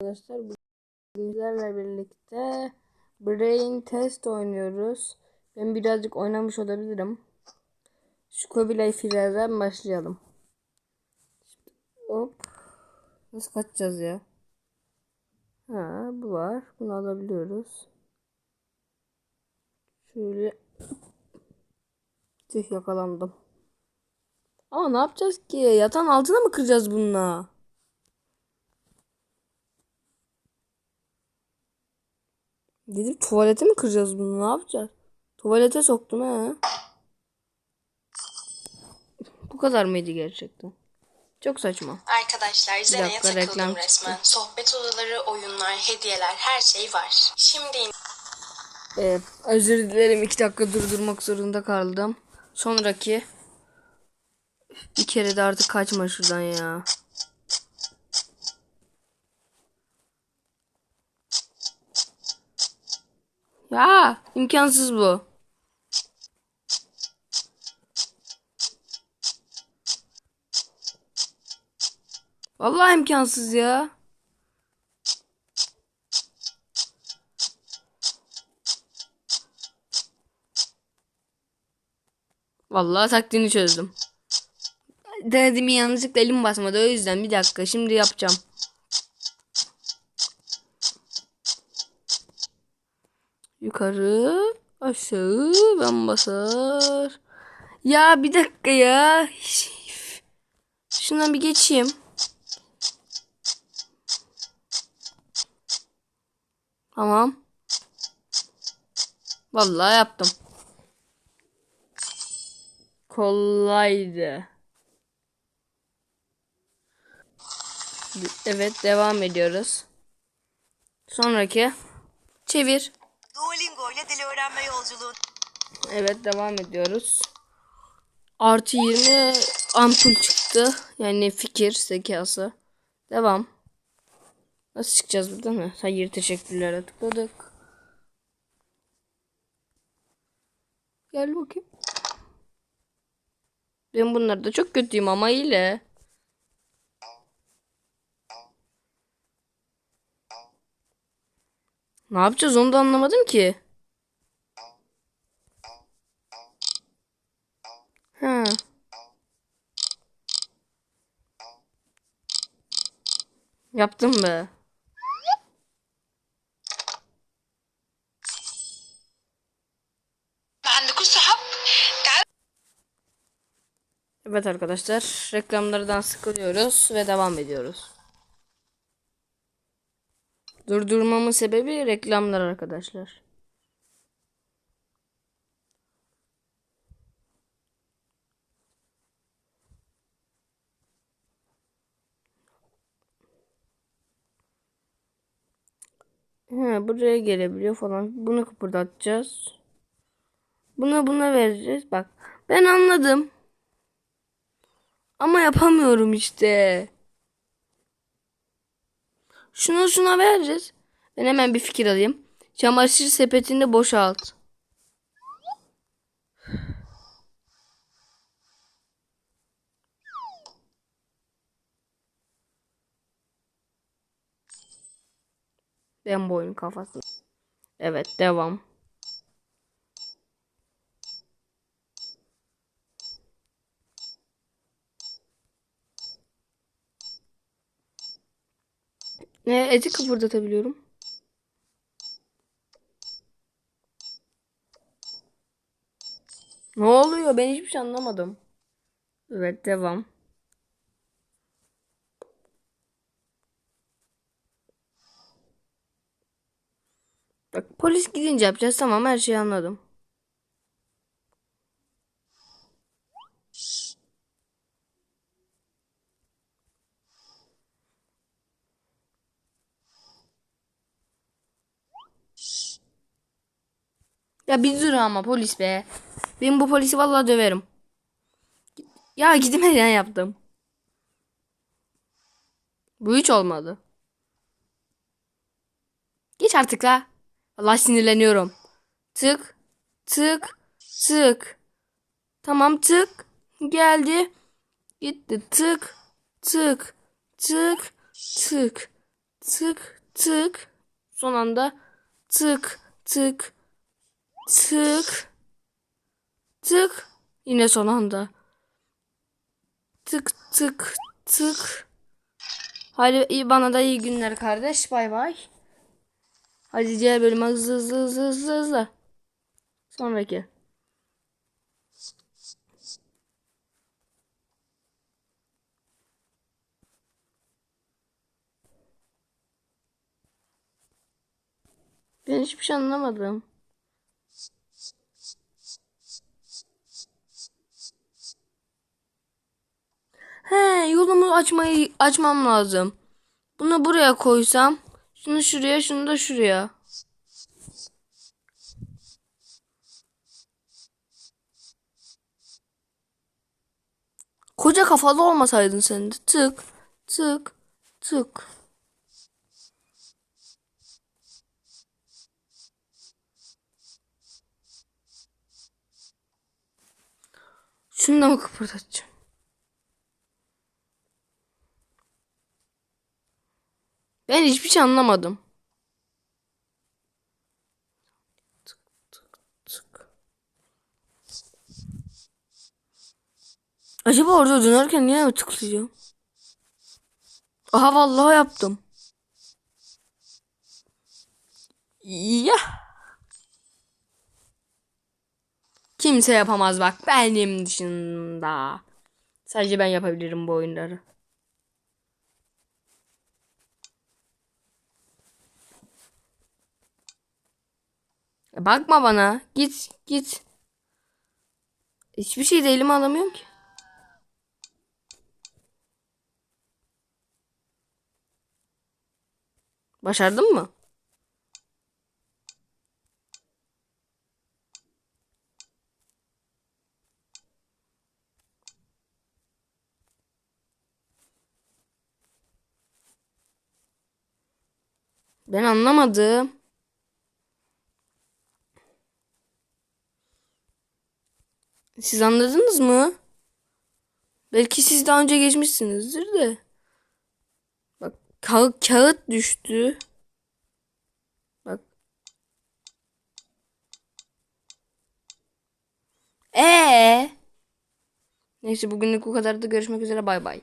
Arkadaşlar bizlerle birlikte Brain Test oynuyoruz. Ben birazcık oynamış olabilirim. Şu Kubilay Filer'den başlayalım. Hop. Nasıl kaçacağız ya? Ha bu var. Bunu alabiliyoruz. Şöyle. Tüh yakalandım. Ama ne yapacağız ki? Yatan altına mı kıracağız bununla? Dedim tuvalete mi kıracağız bunu? Ne yapacağız? Tuvalete soktun ha. Bu kadar mıydı gerçekten? Çok saçma. Arkadaşlar Zena'ya dakika, reklam takıldım çıktı. resmen. Sohbet odaları, oyunlar, hediyeler her şey var. Şimdi Ee, özür dilerim iki dakika durdurmak zorunda kaldım. Sonraki bir kere de artık kaçma şuradan ya. Ya imkansız bu. Vallahi imkansız ya. Vallahi taktiğini çözdüm. Denedim yanlışlıkla elim basmadı o yüzden bir dakika şimdi yapacağım. Yukarı aşağı ben basar. Ya bir dakika ya. Şundan bir geçeyim. Tamam. Vallahi yaptım. Kolaydı. Evet devam ediyoruz. Sonraki çevir. Duolingo ile dil öğrenme yolculuğu. Evet devam ediyoruz. Artı 20 ampul çıktı. Yani fikir zekası. Devam. Nasıl çıkacağız buradan mı? Hayır teşekkürler tıkladık. Gel bakayım. Ben bunlarda çok kötüyüm ama ile. Ne yapacağız onu da anlamadım ki. Ha. Yaptım be. Evet arkadaşlar reklamlardan sıkılıyoruz ve devam ediyoruz. Durdurmamın sebebi reklamlar arkadaşlar. He, buraya gelebiliyor falan. Bunu kıpırdatacağız. Buna buna vereceğiz. Bak ben anladım. Ama yapamıyorum işte. Şunu şuna veririz. Ben hemen bir fikir alayım. Çamaşır sepetini boşalt. Ben boyun kafası. Evet devam. Ne eti kıpırdatabiliyorum. Ne oluyor? Ben hiçbir şey anlamadım. Evet devam. Bak polis gidince yapacağız. Tamam her şeyi anladım. Ya bir dur ama polis be. Ben bu polisi vallahi döverim. Ya gidemeden yaptım. Bu hiç olmadı. Geç artık la. Allah sinirleniyorum. Tık. Tık. Tık. Tamam tık. Geldi. Gitti. Tık. Tık. Tık. Tık. tık tık son anda tık tık tık. Tık. Yine son anda. Tık tık tık. Hadi iyi bana da iyi günler kardeş. Bay bay. Hadi diğer bölüme hızlı hızlı hızlı hızlı hızlı. Sonraki. Ben hiçbir şey anlamadım. He, yolumu açmayı açmam lazım. Bunu buraya koysam, şunu şuraya, şunu da şuraya. Koca kafalı olmasaydın sen de. Tık, tık, tık. Şunu da mı kıpırdatacağım? Ben hiçbir şey anlamadım. Acaba orada dönerken niye mi tıklayacağım? Aha vallahi yaptım. Ya. Kimse yapamaz bak benim dışında. Sadece ben yapabilirim bu oyunları. Bakma bana. Git git. Hiçbir şey de elime alamıyorum ki. Başardın mı? Ben anlamadım. Siz anladınız mı? Belki siz daha önce geçmişsinizdir de. Bak ka- kağıt düştü. Bak. Ee. Neyse bugünlük bu kadar da görüşmek üzere bay bay.